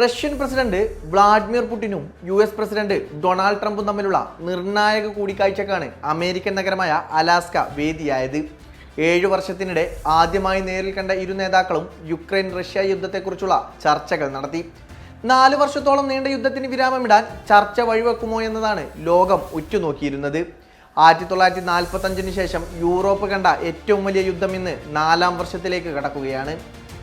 Russian president Vladimir പുടിനും U S president Donald ട്രംപും തമ്മിലുള്ള നിർണായക കൂടിക്കാഴ്ചക്കാണ് അമേരിക്കൻ നഗരമായ അലാസ്ക വേദിയായത്. ഏഴു വർഷത്തിനിടെ ആദ്യമായി നേരിൽ കണ്ട ഇരു നേതാക്കളും യുക്രൈൻ റഷ്യ യുദ്ധത്തെക്കുറിച്ചുള്ള ചർച്ചകൾ നടത്തി. നാല് വർഷത്തോളം നീണ്ട യുദ്ധത്തിന് വിരാമമിടാൻ ചർച്ച വഴിവെക്കുമോ എന്നതാണ് ലോകം ഉറ്റുനോക്കിയിരുന്നത്. ആയിരത്തി തൊള്ളായിരത്തി നാൽപ്പത്തഞ്ചിന് ശേഷം യൂറോപ്പ് കണ്ട ഏറ്റവും വലിയ യുദ്ധം ഇന്ന് നാലാം വർഷത്തിലേക്ക് കടക്കുകയാണ്.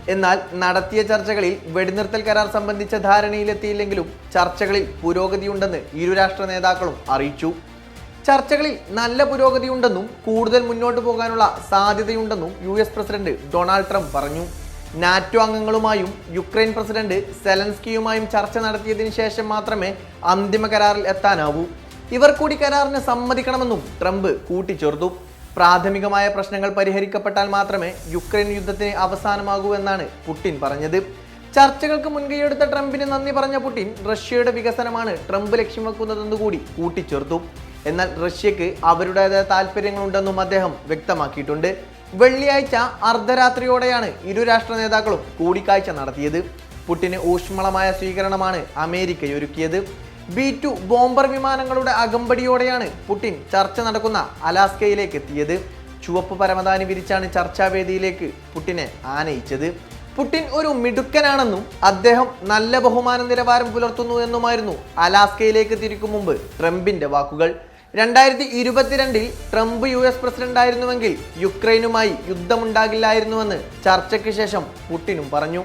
എന്നാൽ നടത്തിയ ചർച്ചകളിൽ വെടിനിർത്തൽ കരാർ സംബന്ധിച്ച ധാരണയിലെത്തിയില്ലെങ്കിലും ചർച്ചകളിൽ പുരോഗതിയുണ്ടെന്ന് ഇരു രാഷ്ട്ര നേതാക്കളും അറിയിച്ചു. ചർച്ചകളിൽ നല്ല പുരോഗതിയുണ്ടെന്നും കൂടുതൽ മുന്നോട്ട് പോകാനുള്ള സാധ്യതയുണ്ടെന്നും U S president Donald Trump പറഞ്ഞു. നാറ്റോ അംഗങ്ങളുമായും യുക്രൈൻ പ്രസിഡന്റ് സെലൻസ്കിയുമായും ചർച്ച നടത്തിയതിന് ശേഷം മാത്രമേ അന്തിമ കരാറിൽ എത്താനാവൂ. ഇവർ കൂടി കരാറിന് സമ്മതിക്കണമെന്നും ട്രംപ് കൂട്ടിച്ചേർത്തു. പ്രാഥമികമായ പ്രശ്നങ്ങൾ പരിഹരിക്കപ്പെട്ടാൽ മാത്രമേ യുക്രൈൻ യുദ്ധത്തിന് അവസാനമാകൂ എന്നാണ് പുടിൻ പറഞ്ഞത്. ചർച്ചകൾക്ക് മുൻകൈയെടുത്ത ട്രംപിന് നന്ദി പറഞ്ഞ പുടിൻ റഷ്യയുടെ വികസനമാണ് ട്രംപ് ലക്ഷ്യം വെക്കുന്നതെന്ന് കൂടി കൂട്ടിച്ചേർത്തു. എന്നാൽ റഷ്യക്ക് അവരുടേതായ താല്പര്യങ്ങളുണ്ടെന്നും അദ്ദേഹം വ്യക്തമാക്കിയിട്ടുണ്ട്. വെള്ളിയാഴ്ച അർദ്ധരാത്രിയോടെയാണ് ഇരു രാഷ്ട്ര നേതാക്കളും കൂടിക്കാഴ്ച നടത്തിയത്. പുട്ടിന് ഊഷ്മളമായ സ്വീകരണമാണ് അമേരിക്കയൊരുക്കിയത്. ബി ടു ബോംബർ വിമാനങ്ങളുടെ അകമ്പടിയോടെയാണ് പുടിൻ ചർച്ച നടക്കുന്ന അലാസ്കയിലേക്ക് എത്തിയത്. ചുവപ്പ് പരമതാനി വിരിച്ചാണ് ചർച്ചാവേദിയിലേക്ക് പുടിനെ ആനയിച്ചത്. പുടിൻ ഒരു മിടുക്കനാണെന്നും അദ്ദേഹം നല്ല ബഹുമാന നിലവാരം പുലർത്തുന്നു എന്നുമായിരുന്നു അലാസ്കയിലേക്ക് തിരിക്കും മുമ്പ് ട്രംപിന്റെ വാക്കുകൾ. രണ്ടായിരത്തി ഇരുപത്തിരണ്ടിൽ ട്രംപ് യു എസ് പ്രസിഡന്റ് ആയിരുന്നുവെങ്കിൽ യുക്രൈനുമായി യുദ്ധമുണ്ടാകില്ലായിരുന്നുവെന്ന് ചർച്ചയ്ക്ക് ശേഷം പുടിനും പറഞ്ഞു.